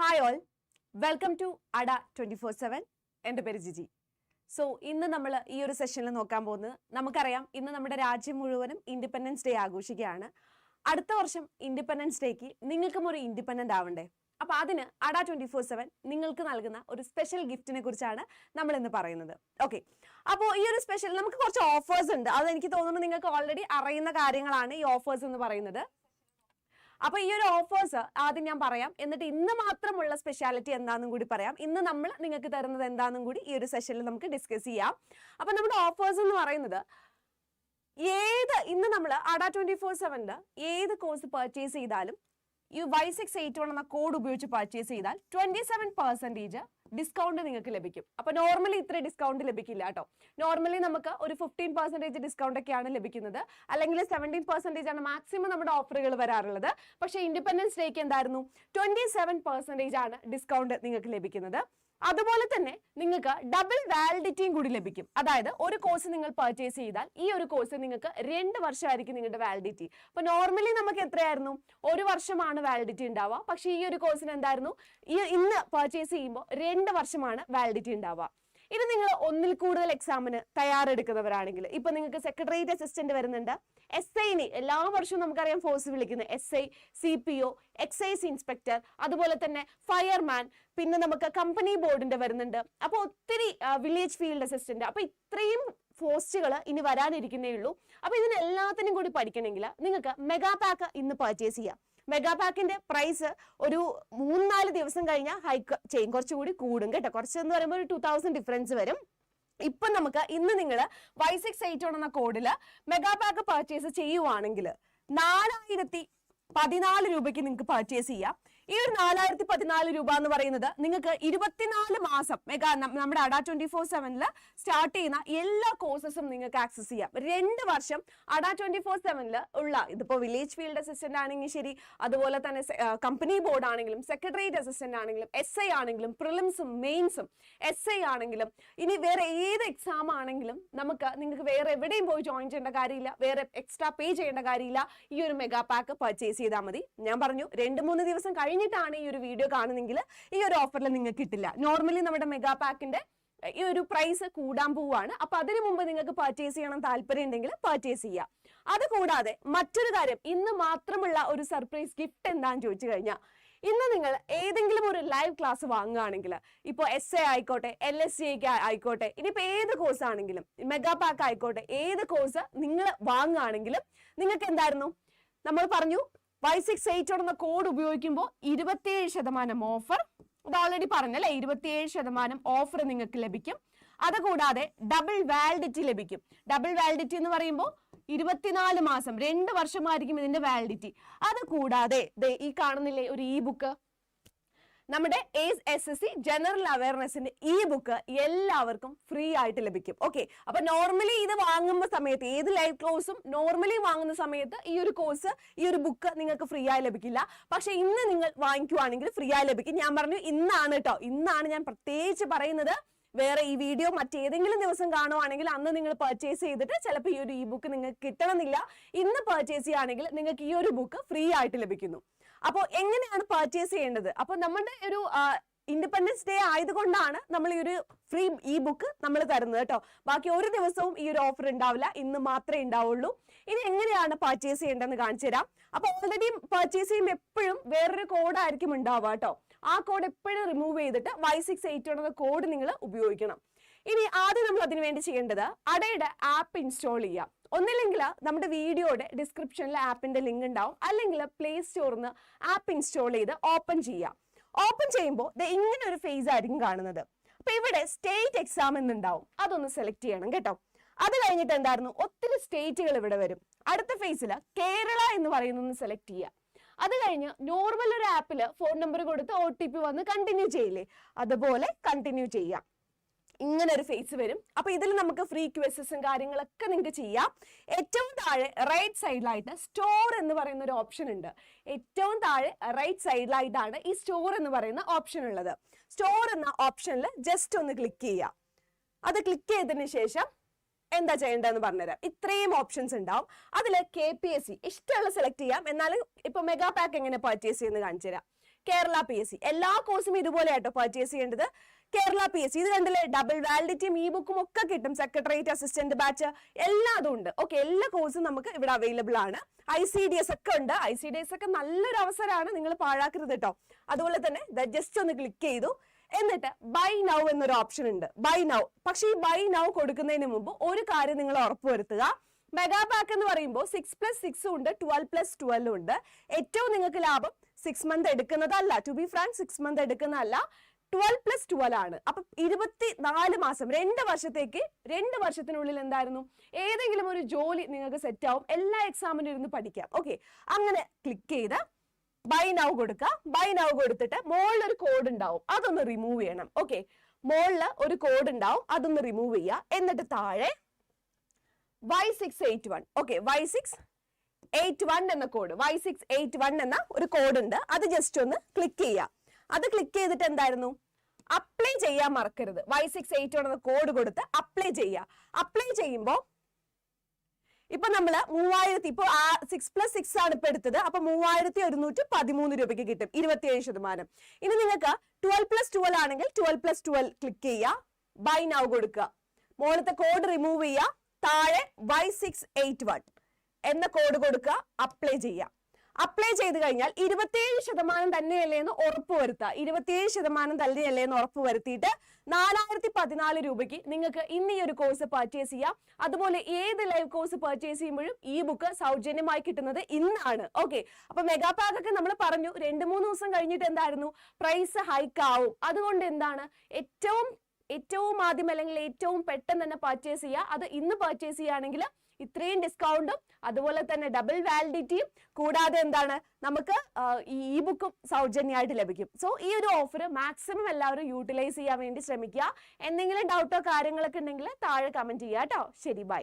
Hi all welcome to Adda twenty four seven എന്റെ പേര് Jiji. So ഇന്ന് നമ്മൾ ഈ ഒരു സെഷനിൽ നോക്കാൻ പോകുന്നത് നമുക്കറിയാം ഇന്ന് നമ്മുടെ രാജ്യം മുഴുവനും ഇൻഡിപെൻഡൻസ് ഡേ ആഘോഷിക്കുകയാണ്. അടുത്ത വർഷം ഇൻഡിപെൻഡൻസ് ഡേക്ക് നിങ്ങൾക്കും ഒരു ഇൻഡിപെൻഡന്റ് ആവണ്ടേ? അപ്പോൾ അതിന് അഡ ട്വന്റി ഫോർ സെവൻ നിങ്ങൾക്ക് നൽകുന്ന ഒരു സ്പെഷ്യൽ ഗിഫ്റ്റിനെ കുറിച്ചാണ് നമ്മൾ ഇന്ന് പറയുന്നത്. ഓക്കെ അപ്പോൾ ഈ ഒരു സ്പെഷ്യൽ നമുക്ക് കുറച്ച് ഓഫേഴ്സ് ഉണ്ട്. അത് എനിക്ക് തോന്നുന്നു നിങ്ങൾക്ക് ഓൾറെഡി അറിയുന്ന കാര്യങ്ങളാണ് ഈ ഓഫേഴ്സ് എന്ന് പറയുന്നത്. അപ്പൊ ഈ ഒരു ഓഫേഴ്സ് ആദ്യം ഞാൻ പറയാം. എന്നിട്ട് ഇന്ന് മാത്രമുള്ള സ്പെഷ്യാലിറ്റി എന്താണെന്നും കൂടി പറയാം. ഇന്ന് നമ്മൾ നിങ്ങൾക്ക് തരുന്നത് എന്താണെന്നും കൂടി ഈ ഒരു സെഷനിൽ നമുക്ക് ഡിസ്കസ് ചെയ്യാം. അപ്പൊ നമ്മുടെ ഓഫേഴ്സ് എന്ന് പറയുന്നത് ഏത് ഇന്ന് നമ്മൾ അഡ ട്വന്റി ഫോർ സെവനിൽ ഏത് കോഴ്സ് പർച്ചേസ് ചെയ്താലും ഈ വൈ സിക്സ് എയ്റ്റ് വൺ എന്ന കോഡ് ഉപയോഗിച്ച് പർച്ചേസ് ചെയ്താൽ ട്വന്റി സെവൻ പെർസെന്റേജ് ഡിസ്കൗണ്ട് നിങ്ങൾക്ക് ലഭിക്കും. അപ്പൊ നോർമലി ഇത്ര ഡിസ്കൗണ്ട് ലഭിക്കില്ല കേട്ടോ. നോർമലി നമുക്ക് ഒരു ഫിഫ്റ്റീൻ പെർസെന്റേജ് ഡിസ്കൗണ്ട് ഒക്കെയാണ് ലഭിക്കുന്നത്. അല്ലെങ്കിൽ സെവന്റീൻ പെർസെന്റേജ് ആണ് മാക്സിമം നമ്മുടെ ഓഫറുകൾ വരാറുള്ളത്. പക്ഷേ ഇൻഡിപെൻഡൻസ് ഡേക്ക് എന്തായിരുന്നു? ട്വന്റി സെവൻ പെർസെന്റേജ് ആണ് ഡിസ്കൗണ്ട് നിങ്ങൾക്ക് ലഭിക്കുന്നത്. അതുപോലെ തന്നെ നിങ്ങൾക്ക് ഡബിൾ വാലിഡിറ്റിയും കൂടി ലഭിക്കും. അതായത് ഒരു കോഴ്സ് നിങ്ങൾ പർച്ചേസ് ചെയ്താൽ ഈ ഒരു കോഴ്സ് നിങ്ങൾക്ക് രണ്ട് വർഷമായിരിക്കും നിങ്ങളുടെ വാലിഡിറ്റി അപ്പൊ നോർമലി നമുക്ക് എത്രയായിരുന്നു? ഒരു വർഷമാണ് വാലിഡിറ്റി ഉണ്ടാവുക. പക്ഷേ ഈ ഒരു കോഴ്സിന് എന്തായിരുന്നു? ഈ ഇന്ന് പർച്ചേസ് ചെയ്യുമ്പോൾ രണ്ട് വർഷമാണ് വാലിഡിറ്റി ഉണ്ടാവുക. ഇത് നിങ്ങൾ ഒന്നിൽ കൂടുതൽ എക്സാമിന് തയ്യാറെടുക്കുന്നവരാണെങ്കിൽ. ഇപ്പൊ നിങ്ങൾക്ക് സെക്രട്ടേറിയറ്റ് അസിസ്റ്റന്റ് വരുന്നുണ്ട്. എസ് ഐനി എല്ലാ വർഷവും നമുക്കറിയാം ഫോഴ്സ് വിളിക്കുന്നത് S I C P O excise inspector അതുപോലെ തന്നെ ഫയർമാൻ പിന്നെ നമുക്ക് കമ്പനി ബോർഡിന്റെ വരുന്നുണ്ട്. അപ്പൊ ഒത്തിരി വില്ലേജ് ഫീൽഡ് അസിസ്റ്റന്റ് അപ്പൊ ഇത്രയും പോസ്റ്റുകൾ ഇനി വരാനിരിക്കുന്നേ ഉള്ളൂ. അപ്പൊ ഇതിനെല്ലാത്തിനും കൂടി പഠിക്കണമെങ്കിൽ നിങ്ങൾക്ക് മെഗാ പാക്ക് ഇന്ന് പർച്ചേസ് ചെയ്യാം. മെഗാ പാക്കിന്റെ പ്രൈസ് ഒരു മൂന്നാൽ ദിവസം കഴിഞ്ഞാൽ ഹൈക്ക് ചെയ്യും. കുറച്ചുകൂടി കൂടും കേട്ടോ. കുറച്ച് എന്ന് പറയുമ്പോൾ ഒരു ടു തൗസൻഡ് ഡിഫറൻസ് വരും. ഇപ്പൊ നമുക്ക് ഇന്ന് നിങ്ങൾ വൈ സിക്സ് എയ്റ്റ് എന്ന കോഡിൽ മെഗാ പാക്ക് പർച്ചേസ് ചെയ്യുവാണെങ്കിൽ നാലായിരത്തി പതിനാല് രൂപയ്ക്ക് നിങ്ങൾക്ക് പർച്ചേസ് ചെയ്യാം. ഈ ഒരു നാലായിരത്തി പതിനാല് രൂപ എന്ന് പറയുന്നത് നിങ്ങൾക്ക് ഇരുപത്തിനാല് മാസം മെഗാ നമ്മുടെ അഡ ട്വന്റി ഫോർ സെവനിൽ സ്റ്റാർട്ട് ചെയ്യുന്ന എല്ലാ കോഴ്സസും നിങ്ങൾക്ക് ആക്സസ് ചെയ്യാം. രണ്ട് വർഷം അഡ ട്വന്റി ഫോർ സെവനിൽ ഉള്ള ഇതിപ്പോ വില്ലേജ് ഫീൽഡ് അസിസ്റ്റന്റ് ആണെങ്കിൽ ശരി അതുപോലെ തന്നെ കമ്പനി ബോർഡ് ആണെങ്കിലും സെക്രട്ടേറിയറ്റ് അസിസ്റ്റന്റ് ആണെങ്കിലും എസ് ഐ ആണെങ്കിലും പ്രിലിംസും മെയിൻസും എസ് ഐ ആണെങ്കിലും ഇനി വേറെ ഏത് എക്സാം ആണെങ്കിലും നമുക്ക് നിങ്ങൾക്ക് വേറെ എവിടെയും പോയി ജോയിൻ ചെയ്യേണ്ട കാര്യമില്ല വേറെ എക്സ്ട്രാ പേ ചെയ്യേണ്ട കാര്യമില്ല. ഈ ഒരു മെഗാ പാക്ക് പർച്ചേസ് ചെയ്താൽ മതി. ഞാൻ പറഞ്ഞു രണ്ട് മൂന്ന് ദിവസം കഴിഞ്ഞിട്ടാണ് ഈ ഒരു വീഡിയോ കാണുന്നെങ്കിൽ ഈ ഒരു ഓഫറിൽ നിങ്ങൾക്ക് കിട്ടില്ല. നോർമലി നമ്മുടെ മെഗാ പാക്കിന്റെ ഈ ഒരു പ്രൈസ് കൂടാൻ പോവാണ് അപ്പൊ അതിനു മുമ്പ് നിങ്ങൾക്ക് പർച്ചേസ് ചെയ്യണം താല്പര്യം ഉണ്ടെങ്കിൽ പർച്ചേസ് ചെയ്യാം. അത് കൂടാതെ മറ്റൊരു കാര്യം ഇന്ന് മാത്രമുള്ള ഒരു സർപ്രൈസ് ഗിഫ്റ്റ് എന്താന്ന് ചോദിച്ചു കഴിഞ്ഞാൽ ഇന്ന് നിങ്ങൾ ഏതെങ്കിലും ഒരു ലൈവ് ക്ലാസ് വാങ്ങുകയാണെങ്കിൽ ഇപ്പോൾ എസ് എ ആയിക്കോട്ടെ എൽ എസ് സി ഒക്കെ ആയിക്കോട്ടെ ഇനിയിപ്പോൾ ഏത് കോഴ്സ് ആണെങ്കിലും മെഗാ പാക്ക് ആയിക്കോട്ടെ ഏത് കോഴ്സ് നിങ്ങൾ വാങ്ങുകയാണെങ്കിലും നിങ്ങൾക്ക് എന്തായിരുന്നു? നമ്മൾ പറഞ്ഞു വൈ സിക്സ് എയ്റ്റ് എന്ന കോഡ് ഉപയോഗിക്കുമ്പോൾ ഇരുപത്തിയേഴ് ശതമാനം ഓഫർ ഇത് ഓൾറെഡി പറഞ്ഞല്ലേ ഇരുപത്തിയേഴ് ശതമാനം ഓഫർ നിങ്ങൾക്ക് ലഭിക്കും. അതുകൂടാതെ ഡബിൾ വാലിഡിറ്റി ലഭിക്കും. ഡബിൾ വാലിഡിറ്റി എന്ന് പറയുമ്പോൾ ഇരുപത്തിനാല് മാസം രണ്ട് വർഷമായിരിക്കും ഇതിന്റെ വാലിഡിറ്റി അത് കൂടാതെ ഈ കാണുന്നില്ലേ ഒരു ഇ ബുക്ക് നമ്മുടെ S S S C general അവയർനെസിന്റെ ഈ ബുക്ക് എല്ലാവർക്കും ഫ്രീ ആയിട്ട് ലഭിക്കും. ഓക്കെ അപ്പൊ നോർമലി ഇത് വാങ്ങുന്ന സമയത്ത് ഏത് ലൈവ് കോഴ്സും നോർമലി വാങ്ങുന്ന സമയത്ത് ഈ ഒരു കോഴ്സ് ഈ ഒരു ബുക്ക് നിങ്ങൾക്ക് ഫ്രീ ആയി ലഭിക്കില്ല. പക്ഷെ ഇന്ന് നിങ്ങൾ വാങ്ങിക്കുവാണെങ്കിൽ ഫ്രീ ആയി ലഭിക്കും. ഞാൻ പറഞ്ഞു ഇന്നാണ് കേട്ടോ ഇന്നാണ് ഞാൻ പ്രത്യേകിച്ച് പറയുന്നത്. വേറെ ഈ വീഡിയോ മറ്റേതെങ്കിലും ദിവസം കാണുവാണെങ്കിൽ അന്ന് നിങ്ങൾ പർച്ചേസ് ചെയ്തിട്ട് ചിലപ്പോൾ ഈ ഒരു ഇ ബുക്ക് നിങ്ങൾക്ക് കിട്ടണമെന്നില്ല. ഇന്ന് പർച്ചേസ് ചെയ്യുകയാണെങ്കിൽ നിങ്ങൾക്ക് ഈ ഒരു ബുക്ക് ഫ്രീ ആയിട്ട് ലഭിക്കുന്നു. അപ്പോൾ എങ്ങനെയാണ് പർച്ചേസ് ചെയ്യേണ്ടത്? അപ്പോൾ നമ്മുടെ ഒരു ഇൻഡിപെൻഡൻസ് ഡേ ആയതുകൊണ്ടാണ് നമ്മൾ ഈ ഒരു ഫ്രീ ഇ ബുക്ക് നമ്മൾ തരുന്നത് കേട്ടോ. ബാക്കി ഒരു ദിവസവും ഈ ഒരു ഓഫർ ഉണ്ടാവില്ല. ഇന്ന് മാത്രമേ ഉണ്ടാവുള്ളൂ. ഇനി എങ്ങനെയാണ് പർച്ചേസ് ചെയ്യേണ്ടതെന്ന് കാണിച്ചു തരാം. അപ്പൊ ഓൾറെഡി പർച്ചേസ് ചെയ്യുമ്പോൾ എപ്പോഴും വേറൊരു കോഡായിരിക്കും ഉണ്ടാവുക കേട്ടോ. ആ കോഡ് എപ്പോഴും റിമൂവ് ചെയ്തിട്ട് വൈ സിക്സ് എയ്റ്റ് എന്ന കോഡ് നിങ്ങൾ ഉപയോഗിക്കണം. ഇനി ആദ്യം നമ്മൾ അതിനു വേണ്ടി ചെയ്യേണ്ടത് അടയുടെ ആപ്പ് ഇൻസ്റ്റാൾ ചെയ്യാം. ഒന്നില്ലെങ്കിൽ നമ്മുടെ വീഡിയോയുടെ ഡിസ്ക്രിപ്ഷനിൽ ആപ്പിന്റെ ലിങ്ക് ഉണ്ടാവും. അല്ലെങ്കിൽ പ്ലേ സ്റ്റോറിൽ നിന്ന് ആപ്പ് ഇൻസ്റ്റാൾ ചെയ്ത് ഓപ്പൺ ചെയ്യാം. ഓപ്പൺ ചെയ്യുമ്പോൾ ഇങ്ങനെ ഒരു ഫേസ് ആയിരിക്കും കാണുന്നത്. അപ്പൊ ഇവിടെ സ്റ്റേറ്റ് എക്സാം എന്നുണ്ടാവും. അതൊന്ന് സെലക്ട് ചെയ്യണം കേട്ടോ. അത് കഴിഞ്ഞിട്ട് എന്തായിരുന്നു? ഒത്തിരി സ്റ്റേറ്റുകൾ ഇവിടെ വരും. അടുത്ത ഫേസിൽ കേരള എന്ന് പറയുന്നൊന്ന് സെലക്ട് ചെയ്യുക അത് കഴിഞ്ഞ് നോർമൽ ഒരു ആപ്പിൽ ഫോൺ നമ്പർ കൊടുത്ത് ഒ വന്ന് കണ്ടിന്യൂ ചെയ്യില്ലേ? അതുപോലെ കണ്ടിന്യൂ ചെയ്യാം. ഇങ്ങനെ ഒരു ഫേസ് വരും. അപ്പൊ ഇതിൽ നമുക്ക് ഫ്രീ ക്വസസും കാര്യങ്ങളൊക്കെ നിങ്ങൾക്ക് ചെയ്യാം. ഏറ്റവും താഴെ റൈറ്റ് സൈഡിലായിട്ട് സ്റ്റോർ എന്ന് പറയുന്ന ഒരു ഓപ്ഷൻ ഉണ്ട്. ഏറ്റവും താഴെ റൈറ്റ് സൈഡിലായിട്ടാണ് ഈ സ്റ്റോർ എന്ന് പറയുന്ന ഓപ്ഷൻ ഉള്ളത്. സ്റ്റോർ എന്ന ഓപ്ഷനിൽ ജസ്റ്റ് ഒന്ന് ക്ലിക്ക് ചെയ്യാം. അത് ക്ലിക്ക് ചെയ്തതിന് ശേഷം എന്താ ചെയ്യേണ്ടതെന്ന് പറഞ്ഞുതരാം. ഇത്രയും ഓപ്ഷൻസ് ഉണ്ടാവും. അതിൽ കെ പി എസ് സി ഇഷ്ടമുള്ള സെലക്ട് ചെയ്യാം. എന്നാലും ഇപ്പൊ മെഗാ പാക്ക് എങ്ങനെ പർച്ചേസ് ചെയ്യുന്നത് കാണിച്ചു തരാം കേരള പി എസ് സി എല്ലാ കോഴ്സും ഇതുപോലെ ആട്ടോ പർച്ചേസ് ചെയ്യേണ്ടത്. കേരള പി എസ് സി ഇത് കണ്ടില്ലേ? ഡബിൾ വാലിഡിറ്റിയും ഇ ബുക്കും ഒക്കെ കിട്ടും. സെക്രട്ടേറിയറ്റ് അസിസ്റ്റന്റ് ബാച്ച് എല്ലാം ഉണ്ട്. ഓക്കെ എല്ലാ കോഴ്സും നമുക്ക് ഇവിടെ അവൈലബിൾ ആണ്. ഐ സി ഡി എസ് ഒക്കെ ഉണ്ട്. ഐ സി ഡി എസ് ഒക്കെ നല്ലൊരു അവസരമാണ് നിങ്ങൾ പാഴാക്കരുത് കേട്ടോ അതുപോലെ തന്നെ ജസ്റ്റ് ഒന്ന് ക്ലിക്ക് ചെയ്തു. എന്നിട്ട് ബൈ നൗ എന്നൊരു ഓപ്ഷൻ ഉണ്ട്. ബൈ നൗ പക്ഷെ ഈ ബൈ നൗ കൊടുക്കുന്നതിന് മുമ്പ് ഒരു കാര്യം നിങ്ങൾ ഉറപ്പുവരുത്തുക മെഗാ പാക്ക് എന്ന് പറയുമ്പോൾ സിക്സ് പ്ലസ് സിക്സും ഉണ്ട് ട്വൽവ് പ്ലസ് ട്വൽവും ഉണ്ട്. ഏറ്റവും നിങ്ങൾക്ക് ലാഭം six month എടുക്കുന്നതല്ല. To be frank six month എടുക്കുന്നതല്ല. Twelve plus twelve ആണ്. അപ്പൊ ഇരുപത്തി നാല് മാസം രണ്ട് വർഷത്തേക്ക് രണ്ട് വർഷത്തിനുള്ളിൽ എന്തായിരുന്നു? ഏതെങ്കിലും ഒരു ജോലി നിങ്ങൾക്ക് സെറ്റ് ആവും. എല്ലാ എക്സാമിനും ഇരുന്ന് പഠിക്കാം. ഓക്കെ അങ്ങനെ ക്ലിക്ക് ചെയ്ത് ബൈ നൗ കൊടുക്കുക ബൈ നൗ കൊടുത്തിട്ട് മുകളിൽ ഒരു കോഡ് ഉണ്ടാവും. അതൊന്ന് റിമൂവ് ചെയ്യണം. ഓക്കെ മുകളിൽ ഒരു കോഡ് ഉണ്ടാവും. അതൊന്ന് റിമൂവ് ചെയ്യുക. എന്നിട്ട് താഴെ Y six eight one okay Y six eight one എന്ന code Y six eight one എന്ന ഒരു കോഡ് ഉണ്ട്. അത് ജസ്റ്റ് ഒന്ന് ക്ലിക്ക് ചെയ്യുക അത് ക്ലിക്ക് ചെയ്തിട്ട് എന്തായിരുന്നു? അപ്ലൈ ചെയ്യാൻ മറക്കരുത്. വൈ സിക്സ് എയ്റ്റ് വൺ എന്ന കോഡ് കൊടുത്ത് അപ്ലൈ ചെയ്യുക അപ്ലൈ ചെയ്യുമ്പോൾ ഇപ്പൊ നമ്മൾ മൂവായിരത്തി ഇപ്പൊ സിക്സ് പ്ലസ് സിക്സ് ആണ് ഇപ്പൊ എടുത്തത്. അപ്പൊ മൂവായിരത്തി ഒരുന്നൂറ്റി പതിമൂന്ന് രൂപയ്ക്ക് കിട്ടും. ഇരുപത്തിയേഴ് ശതമാനം. ഇനി നിങ്ങൾക്ക് ട്വൽവ് പ്ലസ് ട്വൽവ് ആണെങ്കിൽ ട്വൽവ് പ്ലസ് ട്വൽവ് ക്ലിക്ക് ചെയ്യുക ബൈ നൗ കൊടുക്കുക. മുകളിലത്തെ കോഡ് റിമൂവ് ചെയ്യുക താഴെ വൈ സിക്സ് എയ്റ്റ് വൺ എന്ന കോഡ് കൊടുക്കുക അപ്ലൈ ചെയ്യുക. അപ്ലൈ ചെയ്ത് കഴിഞ്ഞാൽ ഇരുപത്തിയേഴ് ശതമാനം തന്നെയല്ലേ എന്ന് ഉറപ്പ് വരുത്തുക. ഇരുപത്തിയേഴ് ശതമാനം തന്നെയല്ലേ എന്ന് ഉറപ്പ് വരുത്തിയിട്ട് നാലായിരത്തി പതിനാല് രൂപയ്ക്ക് നിങ്ങൾക്ക് ഇന്ന് ഈ ഒരു കോഴ്സ് പർച്ചേസ് ചെയ്യാം. അതുപോലെ ഏത് ലൈവ് കോഴ്സ് പർച്ചേസ് ചെയ്യുമ്പോഴും ഈ ബുക്ക് സൗജന്യമായി കിട്ടുന്നത് ഇന്നാണ്. ഓക്കെ അപ്പൊ മെഗാ പാക്ക് ഒക്കെ നമ്മൾ പറഞ്ഞു രണ്ട് മൂന്ന് ദിവസം കഴിഞ്ഞിട്ട് എന്തായിരുന്നു? പ്രൈസ് ഹൈക്ക് ആവും. അതുകൊണ്ട് എന്താണ്? ഏറ്റവും ഏറ്റവും ആദ്യം അല്ലെങ്കിൽ ഏറ്റവും പെട്ടെന്ന് തന്നെ പർച്ചേസ് ചെയ്യുക. അത് ഇന്ന് പർച്ചേസ് ചെയ്യുകയാണെങ്കിൽ ഇത്രയും ഡിസ്കൗണ്ടും അതുപോലെ തന്നെ ഡബിൾ വാലിഡിറ്റിയും കൂടാതെ എന്താണ് നമുക്ക് ഈ ബുക്കും സൗജന്യമായിട്ട് ലഭിക്കും. സോ ഈ ഒരു ഓഫർ മാക്സിമം എല്ലാവരും യൂട്ടിലൈസ് ചെയ്യാൻ വേണ്ടി ശ്രമിക്കുക. എന്തെങ്കിലും ഡൗട്ടോ കാര്യങ്ങളൊക്കെ ഉണ്ടെങ്കിൽ താഴെ കമന്റ് ചെയ്യുക കേട്ടോ. ശരി ബൈ